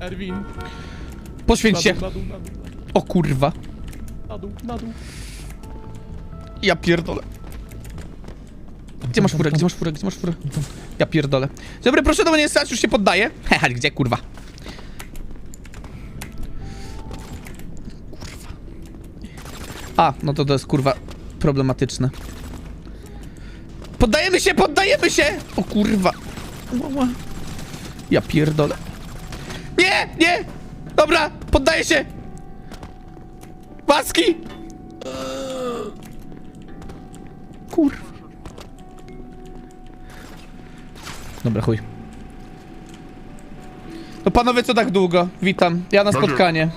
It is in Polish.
Erwin. Poświęć się. Na dół, na dół, na dół, O kurwa. na dół, na dół. Ja pierdolę. Gdzie masz furę, gdzie masz furę, gdzie masz furę? Ja pierdolę. Dobry, proszę do mnie nie stać, już się poddaję. Hehe, gdzie kurwa? Kurwa. A, no to to jest kurwa problematyczne. Poddajemy się, poddajemy się! O kurwa. Ja pierdolę. Nie, nie! Dobra, poddaję się! Łaski! Kurwa. Dobra, chuj. No panowie, co tak długo? Witam. Ja na spotkanie.